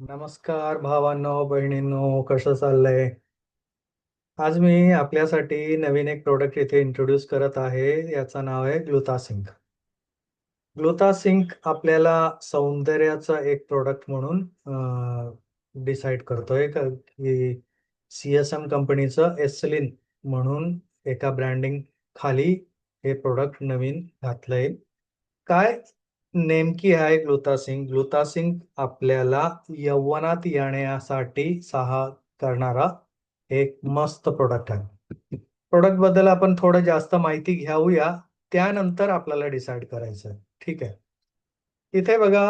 नमस्कार भावांनो बहिणींनो कसं चाललंय? आज मी आपल्यासाठी नवीन एक प्रोडक्ट इथे इंट्रोड्यूस करत आहे. याचं नाव आहे ग्लुतासिंक ग्लुतासिंक आपल्याला सौंदर्याचा एक प्रोडक्ट म्हणून डिसाईड करतोय. का की सी एस एम कंपनीचं एसलिन म्हणून एका ब्रँडिंग खाली हे प्रोडक्ट नवीन घातलंय. काय नेमकी आहे ग्लुतासिंग. ग्लुतासिंग आपल्याला यवनात येण्यासाठी सहा करणारा एक मस्त प्रोडक्ट आहे. प्रोडक्टबद्दल आपण थोडं जास्त माहिती घेऊया. त्यानंतर आपल्याला डिसाईड करायचं आहे. ठीक आहे? इथे बघा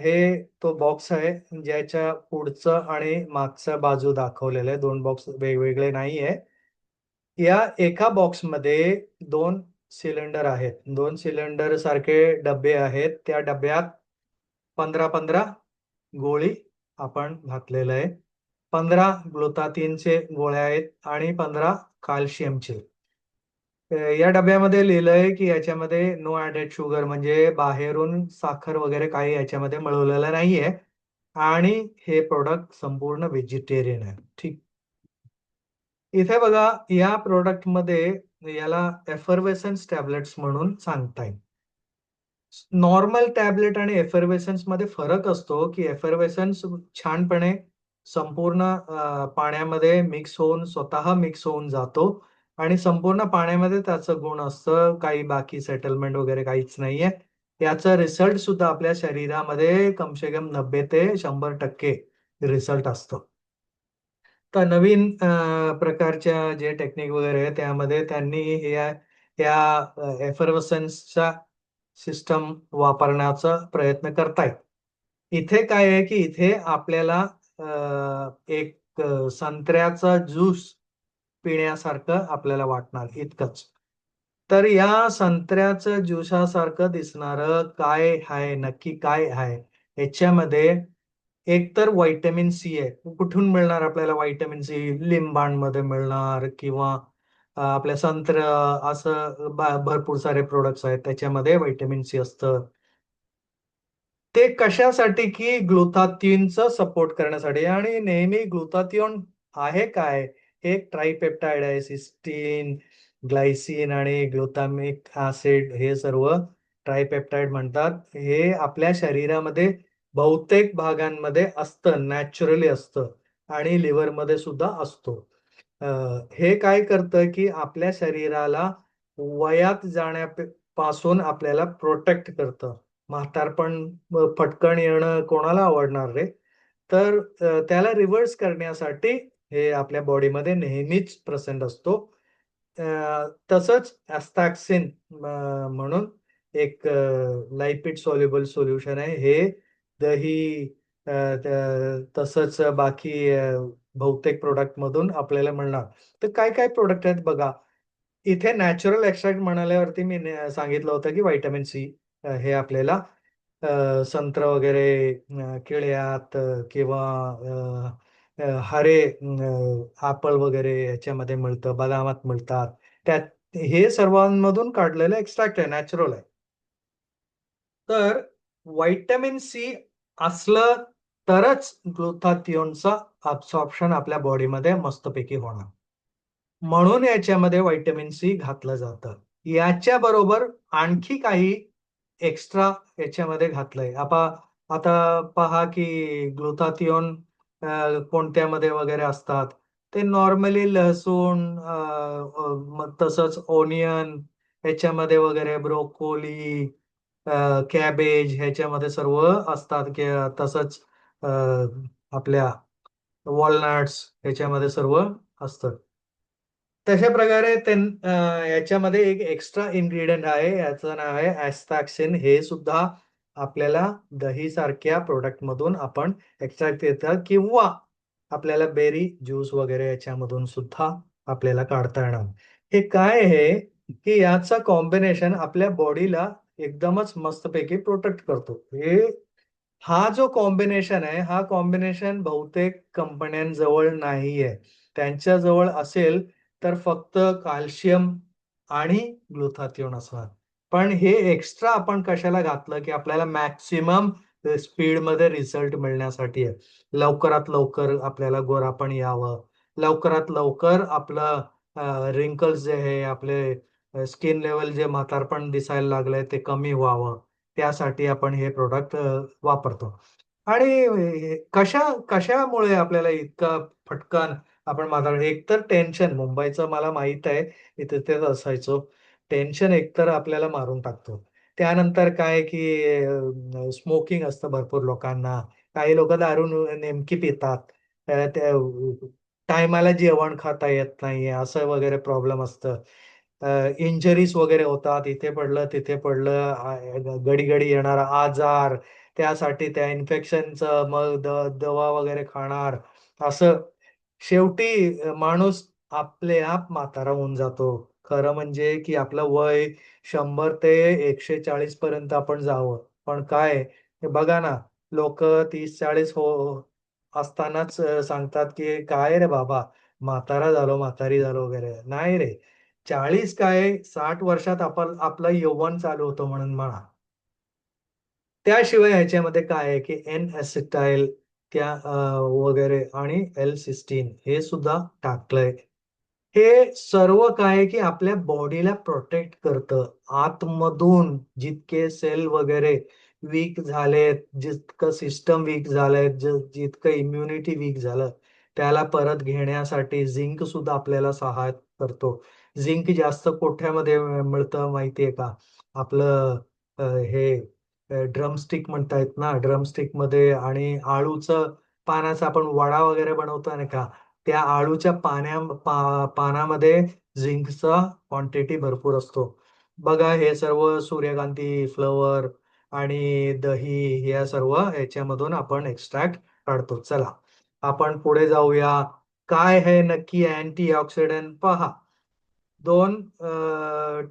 हे तो बॉक्स आहे. ज्याच्या पुढचं आणि मागचं बाजू दाखवलेलं आहे. दोन बॉक्स वेगवेगळे नाही आहे या एका बॉक्समध्ये दोन सिलेंडर आहेत. दोन सिलेंडर सारखे डबे आहेत. त्या डब्यात पंधरा पंधरा गोळी आपण घातलेलं आहे. पंधरा ग्लुताथिनचे गोळ्या आहेत आणि पंधरा कॅल्शियमचे. या डब्यामध्ये लिहिलंय की याच्यामध्ये नो ऍडेड शुगर म्हणजे बाहेरून साखर वगैरे काही याच्यामध्ये मिळवलेलं नाहीये. आणि हे प्रोडक्ट संपूर्ण व्हेजिटेरियन आहे. ठीक. इथे बघा या प्रोडक्टमध्ये याला एफर्वेसन्स टॅबलेट्स म्हणून सांगताय नॉर्मल टॅबलेट आणि एफर्वेसन्समध्ये फरक असतो की एफर्वेसन्स छानपणे संपूर्ण पाण्यामध्ये मिक्स होऊन स्वतः मिक्स होऊन जातो आणि संपूर्ण पाण्यामध्ये त्याचं गुण असतं. काही बाकी सेटलमेंट वगैरे काहीच नाहीये. याचा रिझल्ट सुद्धा आपल्या शरीरामध्ये कमसे कम नब्बे ते शंभर टक्के रिझल्ट असतो. आता नवीन प्रकारच्या जे टेक्निक वगैरे आहे त्यामध्ये त्यांनी या या एफर्वसन्सचा सिस्टम वापरण्याचा प्रयत्न करतायत. इथे काय आहे की इथे आपल्याला एक संत्र्याचा ज्यूस पिण्यासारखं आपल्याला वाटणार इतकंच. तर या संत्र्याचं ज्युसासारखं दिसणारं काय आहे नक्की काय आहे याच्यामध्ये एक तर व्हायटॅमिन सी आहे. कुठून मिळणार आपल्याला व्हायटॅमिन सी? लिंबांमध्ये मिळणार किंवा आपल्या संत्र असं भरपूर सारे प्रोडक्ट्स आहेत त्याच्यामध्ये व्हायटॅमिन सी असतं. ते कशासाठी की ग्लुटाथिओनचं सपोर्ट करण्यासाठी आणि नेहमी ग्लुटाथिओन आहे काय? हे एक ट्रायपेप्टाइड आहे सिस्टीन ग्लायसिन आणि ग्लुटामिक ऍसिड हे सर्व ट्रायपेप्टाइड म्हणतात. हे आपल्या शरीरामध्ये बहुतेक भागांमध्ये असतं नॅचरली असतं आणि लिव्हरमध्ये सुद्धा असतो. हे काय करतं की आपल्या शरीराला वयात जाण्यापासून आपल्याला प्रोटेक्ट करतं. म्हातारपण फटकण येणं कोणाला आवडणार रे? तर त्याला रिव्हर्स करण्यासाठी हे आपल्या बॉडीमध्ये नेहमीच प्रेझेंट असतो. तसंच ॲस्टॅक्सिन म्हणून एक लायपिड सॉल्युबल सोल्युशन आहे. हे दही तसंच बाकी बहुतेक प्रोडक्ट मधून आपल्याला मिळणार. तर काय काय प्रोडक्ट आहेत बघा. इथे नॅचरल एक्स्ट्रॅक्ट म्हणाल्यावरती मी सांगितलं होतं की व्हायटॅमिन सी हे आपल्याला संत्र वगैरे केळ्यात किंवा हरे ॲपल वगैरे याच्यामध्ये मिळतं बदामात मिळतात. त्यात हे सर्वांमधून काढलेलं एक्स्ट्रॅक्ट आहे नॅचरल आहे. तर व्हायटॅमिन सी असलं तरच ग्लुटाथिओनचा अब्सॉर्प्शन आपल्या बॉडीमध्ये मस्तपैकी होणार. म्हणून याच्यामध्ये व्हायटमिन सी घातलं जातं. याच्या बरोबर आणखी काही एक्स्ट्रा याच्यामध्ये घातलंय. आपा आता पहा की ग्लुथाथिओन कोणत्यामध्ये वगैरे असतात. ते नॉर्मली लसूण तसंच ओनियन याच्यामध्ये वगैरे ब्रोकोली कॅबेज ह्याच्यामध्ये सर्व असतात तसंच आपल्या वॉलनट्स ह्याच्यामध्ये सर्व असतं. तशा प्रकारे त्यां याच्यामध्ये एक एक्स्ट्रा इन्ग्रेडियंट आहे याचं नाव आहे ॲस्टॅक्सिन हे सुद्धा आपल्याला दही सारख्या प्रोडक्ट मधून आपण एक्स्ट्रॅक्ट येतात किंवा आपल्याला बेरी ज्यूस वगैरे याच्यामधून सुद्धा आपल्याला काढता येणार. हे काय आहे की याचं कॉम्बिनेशन आपल्या बॉडीला एकदमच मस्तपैकी प्रोटेक्ट करतो. हे हा जो कॉम्बिनेशन आहे हा कॉम्बिनेशन बहुतेक कंपन्यांजवळ नाहीये. त्यांच्याजवळ असेल तर फक्त कॅल्शियम आणि ग्लुटाथिओन असणार. पण हे एक्स्ट्रा आपण कशाला घातलं की आपल्याला मॅक्सिमम स्पीडमध्ये रिझल्ट मिळण्यासाठी आहे. लवकरात लवकर आपल्याला गोरापण यावं. लवकरात लवकर आपलं रिंकल्स जे आहे आपले स्किन लेवल जे म्हातारपण दिसायला लागलंय ते कमी व्हावं. त्यासाठी आपण हे प्रोडक्ट वापरतो. आणि कशा कशामुळे आपल्याला इतका फटकन आपण म्हातार एक तर टेन्शन मुंबईचं मला माहीत आहे मी तिथेच असायचो. टेन्शन एकतर आपल्याला मारून टाकतो. त्यानंतर काय की स्मोकिंग असतं भरपूर लोकांना. काही लोक दारू नेमकी पितात. त्या टायमाला जेवण खाता येत नाही असं वगैरे प्रॉब्लेम असतं. इंजरीज वगैरे होतात इथे पडलं तिथे पडलं गडीगडी येणार येणारा आजार त्यासाठी त्या इन्फेक्शनचं मग द दवा वगैरे खाणार असं. शेवटी माणूस आपले आप म्हातारा होऊन जातो. खरं म्हणजे की आपलं वय शंभर ते एकशे चाळीस पर्यंत आपण जावं. पण काय बघा ना लोक तीस चाळीस हो असतानाच सांगतात की काय रे बाबा म्हातारा झालो म्हातारी झालो वगैरे. नाही रे. चाळीस काय साठ वर्षात आपण आपलं यौवन चालू होतो म्हणून म्हणा. त्याशिवाय ह्याच्यामध्ये काय आहे की एन एसिटाईल त्या वगैरे आणि एल सिस्टीन हे सुद्धा टाकलंय. हे सर्व काय की आपल्या बॉडीला प्रोटेक्ट करतं. आतमधून जितके सेल वगैरे वीक झालेत जितकं सिस्टम वीक झालंय जितकं इम्युनिटी वीक झालं त्याला परत घेण्यासाठी झिंक सुद्धा आपल्याला सहाय्य करतो. झिंक जास्त कोठ्यामध्ये मिळतं माहितीये का? आपलं हे ड्रमस्टिक म्हणतायत ना ड्रमस्टिकमध्ये आणि आळूचं पानाचा आपण वडा वगैरे बनवतो ना का? त्या आळूच्या पाण्या पा, पानामध्ये झिंकचा क्वांटिटी भरपूर असतो. बघा हे सर्व सूर्यकांती फ्लवर आणि दही या सर्व ह्याच्यामधून आपण एक्स्ट्रॅक्ट काढतो. चला आपण पुढे जाऊया. काय हे नक्की अँटी ऑक्सिडंट पहा. दोन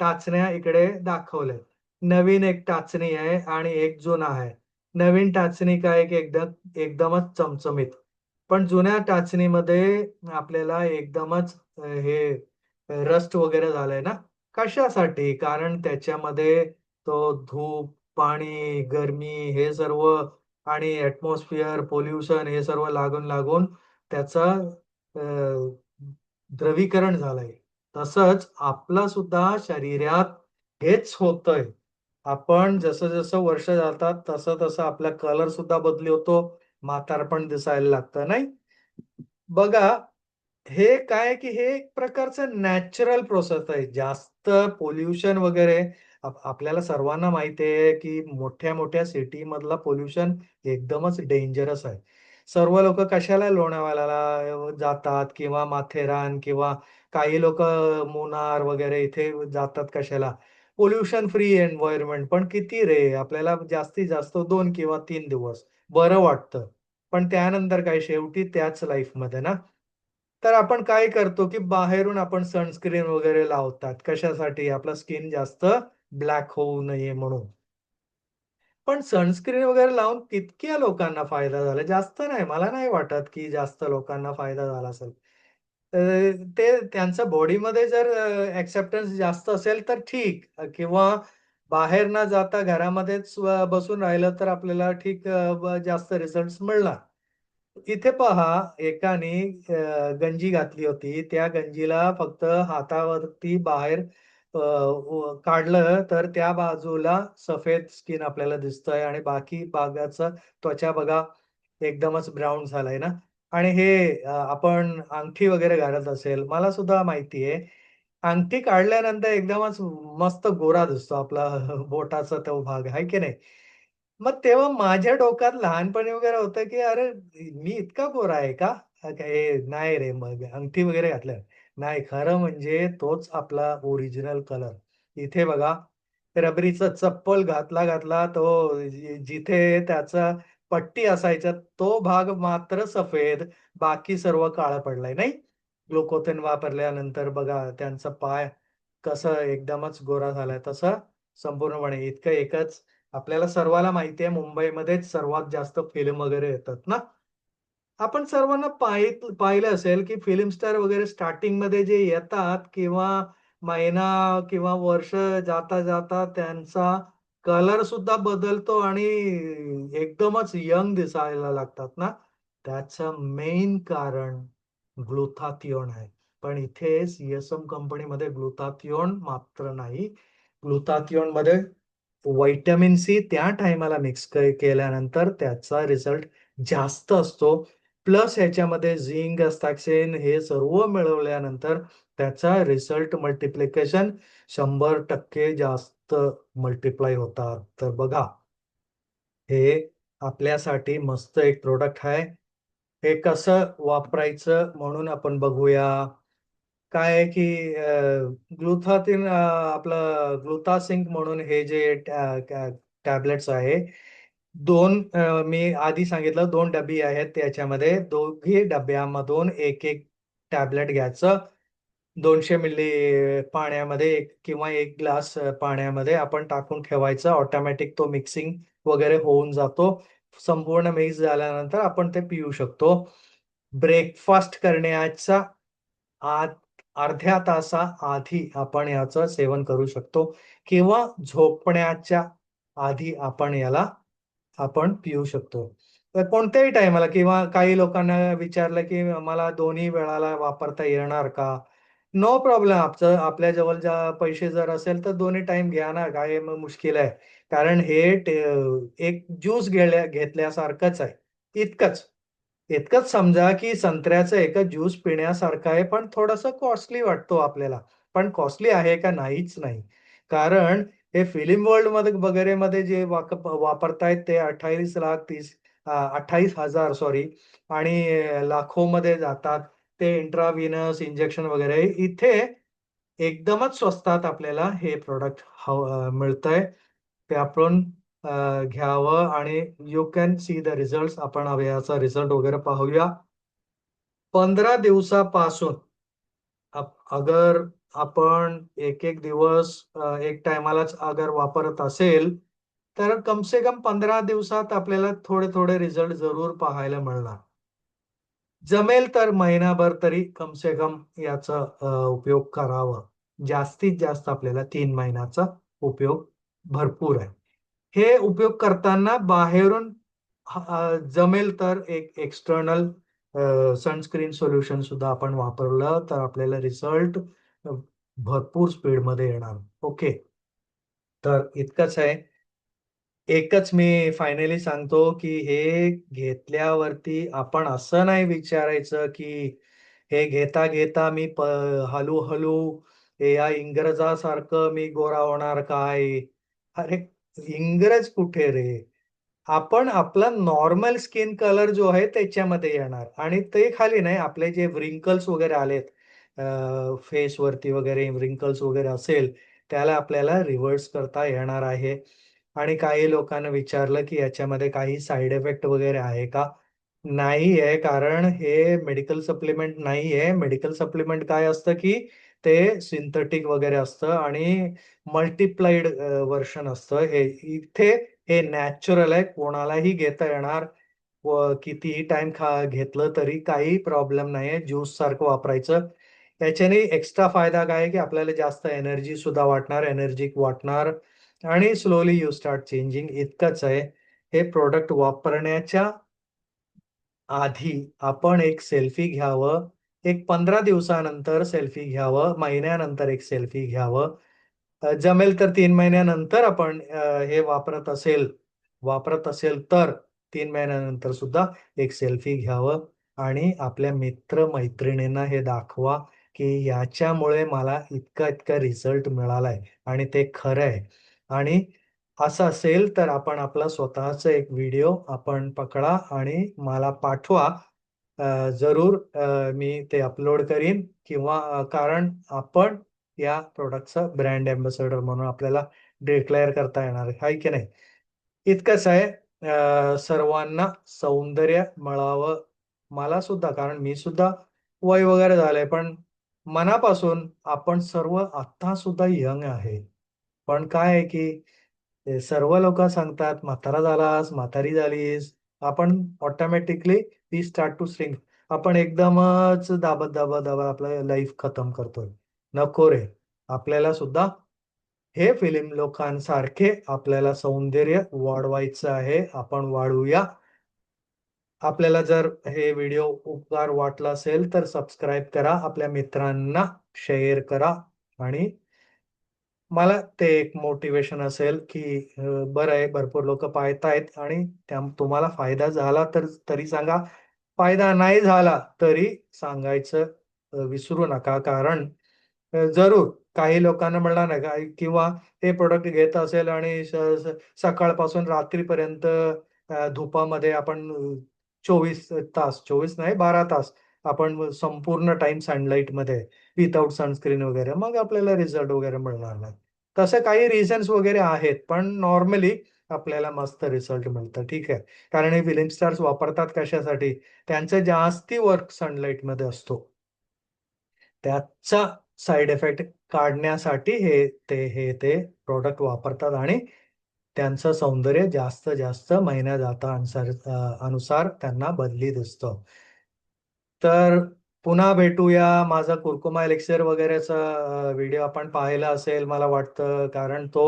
टाचण्या इकडे दाखवल्या नवीन एक टाचणी आहे आणि एक जुना आहे. नवीन टाचणी काय की एकदम एकदमच चमचमीत. पण जुन्या टाचणीमध्ये आपल्याला एकदमच हे रस्ट वगैरे झालंय ना? कशासाठी? कारण त्याच्यामध्ये तो धूप पाणी गरमी हे सर्व आणि ऍटमॉस्फिअर पोल्युशन हे सर्व लागून लागून त्याचा द्रवीकरण झालंय. तसंच आपला सुद्धा शरीरात हेच होतंय. आपण जसं जसं वर्ष जातात तसं तसं आपला कलर सुद्धा बदली होतो. म्हातारपण दिसायला लागतं नाही? बघा हे काय की हे एक प्रकारचं नॅचरल प्रोसेस आहे. जास्त पोल्युशन वगैरे आपल्याला सर्वांना माहिती आहे की मोठ्या मोठ्या सिटी मधला पोल्युशन एकदमच डेंजरस आहे. सर्व लोक कशाला लोणावळ्याला जातात किंवा माथेरान किंवा काही लोक मुनार वगैरे इथे जातात कशाला? पोल्युशन फ्री एन्व्हायरमेंट पण किती रे? आपल्याला जास्तीत जास्त दोन किंवा तीन दिवस. बरं वाटतं. पण त्यानंतर काय? शेवटी त्याच लाईफमध्ये ना? तर आपण काय करतो की बाहेरून आपण सनस्क्रीन वगैरे लावतात. कशासाठी? आपलं स्किन जास्त ब्लॅक होऊ नये म्हणून. पण सनस्क्रीन वगैरे लावून तितक्या लोकांना फायदा झाला. जास्त नाही मला नाही वाटत की जास्त लोकांना फायदा झाला असेल. ते त्यांच्या बॉडीमध्ये जर ऍक्सेप्टन्स जास्त असेल तर ठीक. किंवा बाहेर न जाता घरामध्येच बसून राहिलं तर आपल्याला ठीक जास्त रिझल्ट मिळणार. इथे पहा एकाने गंजी घातली होती. त्या गंजीला फक्त हातावरती बाहेर काढलं तर त्या बाजूला सफेद स्किन आपल्याला दिसतंय आणि बाकी भागाचं त्वचा बघा एकदमच ब्राऊन झालाय ना? आणि हे आपण अंगठी वगैरे घालत असेल मला सुद्धा माहिती आहे. अंगठी काढल्यानंतर एकदमच मस्त गोरा दिसतो आपला बोटाचा तो भाग आहे की नाही? मग तेव्हा माझ्या डोक्यात लहानपणी वगैरे होतं की अरे मी इतका गोरा आहे का? हे नाही रे मग अंगठी वगैरे घातल्या नाही खरं म्हणजे तोच आपला ओरिजिनल कलर इथे बघा रबरीचा चप्पल घातला घातला तो जिथे त्याचा पट्टी असायचा तो भाग मात्र सफेद बाकी सर्व काळ पडलाय नाही? ग्लुकोथेन वापरल्यानंतर बघा त्यांचा पाय कसं एकदमच गोरा झालाय तसं संपूर्णपणे. इतकं एकच आपल्याला सर्वाला माहिती आहे मुंबईमध्येच सर्वात जास्त फिल्म वगैरे येतात ना? आपण सर्वांना पाहिलं असेल की फिल्म स्टार वगैरे स्टार्टिंगमध्ये जे येतात किंवा महिना किंवा वर्ष जाता जाता त्यांचा कलर सुद्धा बदलतो आणि एकदमच यंग दिसायला लागतात ना? त्याचं मेन कारण ग्लुथाथिओन आहे. पण इथे सीएसएम कंपनीमध्ये ग्लुथाथिओन मात्र नाही. ग्लुथाथिओनमध्ये व्हायटॅमिन सी त्या टायमाला मिक्स केल्यानंतर त्याचा रिझल्ट जास्त असतो. प्लस ह्याच्यामध्ये झिंक अस्ताक्सेन हे सर्व मिळवल्यानंतर त्याचा रिझल्ट मल्टिप्लिकेशन शंभर टक्के जास्त मल्टिप्लाय होतात. तर बघा हे आपल्यासाठी मस्त एक प्रोडक्ट आहे. हे कसं वापरायचं म्हणून आपण बघूया. काय आहे की ग्लुथाथिन आपलं ग्लुथासिंक म्हणून हे जे टॅबलेट्स आहे दोन मी आधी सांगितलं दोन डबी आहेत त्याच्यामध्ये. दोघी डब्यामधून एक एक टॅबलेट घ्यायचं. दोनशे मिली पाण्यामध्ये एक किंवा एक ग्लास पाण्यामध्ये आपण टाकून ठेवायचं. ऑटोमॅटिक तो मिक्सिंग वगैरे होऊन जातो. संपूर्ण मिक्स झाल्यानंतर आपण ते पिऊ शकतो. ब्रेकफास्ट करण्याचा आत अर्ध्या तासा आधी आपण याचं सेवन करू शकतो किंवा झोपण्याच्या आधी आपण याला आपण पिऊ शकतो. तर कोणत्याही टायमाला किंवा काही लोकांना विचारलं की मला दोन्ही वेळाला वापरता येणार का? नो प्रॉब्लेम आपचं आपल्या जवळ ज्या पैसे जर असेल तर दोन्ही टाइम घ्या ना. काय मुश्किल आहे. कारण हे एक ज्यूस घेल्या घेतल्यासारखंच आहे. इतकंच. इतकंच समजा की संत्र्याचं एक ज्यूस पिण्यासारखं आहे पण थोडस कॉस्टली वाटतो आपल्याला. पण कॉस्टली आहे का? नाहीच नाही. कारण हे फिल्म वर्ल्डमध्ये वगैरे मध्ये जे वापरतायत ते अठ्ठावीस लाख तीस अठ्ठावीस हजार सॉरी आणि लाखो मध्ये जातात ते इंट्राव्हिनस इंजेक्शन वगैरे. इथे एकदमच स्वस्तात आपल्याला हे प्रोडक्ट मिळतंय. ते आपण घ्यावं आणि you can see the result आपण याचा रिझल्ट वगैरे पाहूया. पंधरा दिवसापासून अगर आपण एक एक दिवस एक टायमालाच अगर वापरत असेल तर कमसे कम पंधरा दिवसात आपल्याला थोडे थोडे रिझल्ट जरूर पाहायला मिळणार. जमेल तर महिनाभर तरी कमसे कम याचा उपयोग करावा. जास्तीत जास्त आपल्याला तीन महिन्याचा उपयोग भरपूर आहे. हे उपयोग करताना बाहेरून जमेल तर एक एक्सटर्नल सनस्क्रीन सोल्युशन सुद्धा आपण वापरलं तर आपल्याला रिझल्ट भरपूर स्पीडमध्ये येणार. ओके तर इतकंच आहे. एकच मी फायनली सांगतो की हे घेतल्यावरती आपण असं नाही विचारायचं की हे घेता घेता मी प हळूहळू या इंग्रजासारखं मी गोरा होणार काय? अरे इंग्रज कुठे रे? आपण आपला नॉर्मल स्किन कलर जो आहे त्याच्यामध्ये येणार. आणि ते खाली नाही आपले जे व्रिंकल्स वगैरे आलेत फेस वरती वगैरे रिंकल्स वगैरे असेल त्याला आपल्याला रिव्हर्स करता येणार आहे. आणि काही लोकांना विचारलं की याच्यामध्ये काही साईड इफेक्ट वगैरे आहे का? नाही आहे कारण हे मेडिकल सप्लिमेंट नाही आहे मेडिकल सप्लिमेंट काय असतं की ते सिंथेटिक वगैरे असतं आणि मल्टिप्लाइड वर्षन असतं. हे इथे हे नॅचरल आहे कोणालाही घेता येणार. व कितीही टाइम खा घेतलं तरी काही प्रॉब्लेम नाही आहे ज्यूस सारखं वापरायचं. त्याच्याने एक्स्ट्रा फायदा काय की आपल्याला जास्त एनर्जी सुद्धा वाटणार एनर्जिक वाटणार आणि स्लोली यू स्टार्ट चेंजिंग इतकंच आहे. हे प्रोडक्ट वापरण्याच्या आधी आपण एक सेल्फी घ्यावं एक पंधरा दिवसानंतर सेल्फी घ्यावं महिन्यानंतर एक सेल्फी घ्यावं. जमेल तर तीन महिन्यानंतर आपण हे वापरत असेल वापरत असेल तर तीन महिन्यानंतर सुद्धा एक सेल्फी घ्यावं आणि आपल्या मित्र मैत्रिणींना हे दाखवा. की याच्यामुळे मला इतका इतका रिझल्ट मिळालाय आणि ते खरं आहे. आणि असं असेल तर आपण आपला स्वतःचा एक व्हिडिओ आपण पकडा आणि मला पाठवा. जरूर मी ते अपलोड करीन किंवा कारण आपण या प्रोडक्टचा ब्रँड एम्बेसडर म्हणून आपल्याला डिक्लेअर करता येणार आहे की नाही? इतकंच आहे. सर्वांना सौंदर्य मिळावं मला सुद्धा कारण मी सुद्धा वय वगैरे झालंय पण मनापासून आपण सर्व आता सुद्धा यंग आहे. पण काय आहे की सर्व लोक सांगतात म्हातारा झालास म्हातारी झालीस. आपण automatically we start to shrink आपण एकदमच दाबत दाबत दाबत आपलं लाईफ खतम करतोय. नको रे. आपल्याला सुद्धा हे फिल्म लोकांसारखे आपल्याला सौंदर्य वाढवायचं आहे. आपण वाढवूया आपल्याला जर हे व्हिडिओ उपकार वाटला असेल तर सबस्क्राईब करा आपल्या मित्रांना शेअर करा. आणि मला ते एक मोटिवेशन असेल की बरं आहे भरपूर लोक पाहतायत आणि त्या तुम्हाला फायदा झाला तर तरी सांगा. फायदा नाही झाला तरी सांगायचं विसरू नका. कारण जरूर काही लोकांना म्हणणार नाही का किंवा हे प्रोडक्ट घेत असेल आणि सकाळपासून रात्रीपर्यंत धुपामध्ये आपण चोवीस तास चोवीस नाही बारा तास आपण संपूर्ण टाइम सनलाईटमध्ये विदाऊट सनस्क्रीन वगैरे मग आपल्याला रिझल्ट वगैरे मिळणार नाही. तसे काही रिझन्स वगैरे आहेत पण नॉर्मली आपल्याला मस्त रिझल्ट मिळतं ठीक आहे. कारण हे फिलिम स्टार्स वापरतात कशासाठी? त्यांचं जास्ती वर्क सनलाईटमध्ये असतो. त्याचा साइड इफेक्ट काढण्यासाठी हे ते हे ते प्रोडक्ट वापरतात आणि त्यांचं सौंदर्य जास्त जास्त महिन्या जाता अनुसार अनुसार त्यांना बदली दिसतं. तर पुन्हा भेटूया. माझा कुरकुमा लेक्चर वगैरेचा व्हिडिओ आपण पाहिला असेल मला वाटतं. कारण तो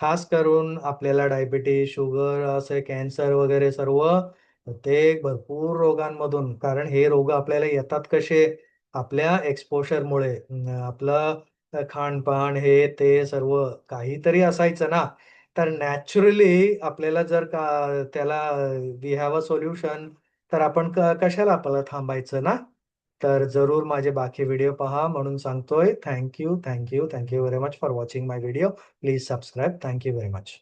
खास करून आपल्याला डायबिटीज शुगर असे कॅन्सर वगैरे सर्व ते भरपूर रोगांमधून कारण हे रोग आपल्याला येतात कसे? आपल्या एक्सपोजरमुळे आपलं खानपान हे ते सर्व काहीतरी असायचं ना. तर नॅचरली आपल्याला जर का त्याला वी हॅव अ सोल्युशन तर आपण कशाला आपल्याला थांबायचं ना? तर जरूर माझे बाकी व्हिडिओ पहा म्हणून सांगतोय. Thank you thank you thank you very much for watching my video please subscribe thank you very much